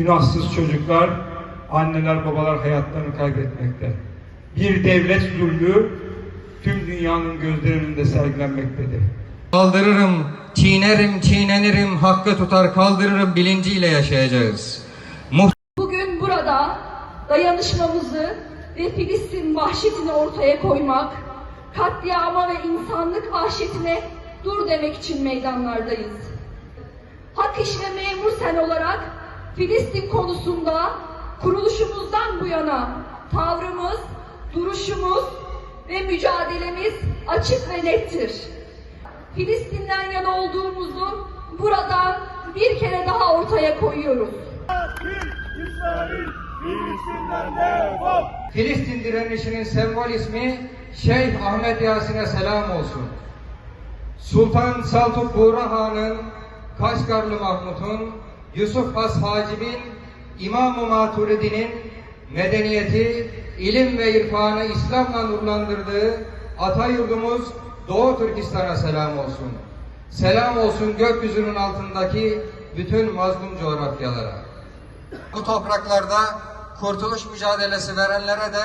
Günahsız çocuklar, anneler babalar hayatlarını kaybetmekte. Bir devlet zulmü tüm dünyanın gözleri önünde sergilenmektedir. Kaldırırım, çiğnerim, çiğnenirim, hakkı tutar kaldırırım bilinciyle yaşayacağız. Bugün burada dayanışmamızı ve Filistin vahşetini ortaya koymak, katliama ve insanlık vahşetine dur demek için meydanlardayız. Hak İş Memur Sen olarak Filistin konusunda kuruluşumuzdan bu yana tavrımız, duruşumuz ve mücadelemiz açık ve nettir. Filistin'den yana olduğumuzu buradan bir kere daha ortaya koyuyoruz. Filistin direnişinin sembol ismi Şeyh Ahmet Yasin'e selam olsun. Sultan Saltuk Buğra Han'ın, Kaşgarlı Mahmut'un, Yusuf Has Hacib'in, İmam-ı Maturidi'nin medeniyeti, ilim ve irfanı İslam'la nurlandırdığı ata yurdumuz Doğu Türkistan'a selam olsun. Selam olsun gökyüzünün altındaki bütün mazlum coğrafyalara. Bu topraklarda kurtuluş mücadelesi verenlere de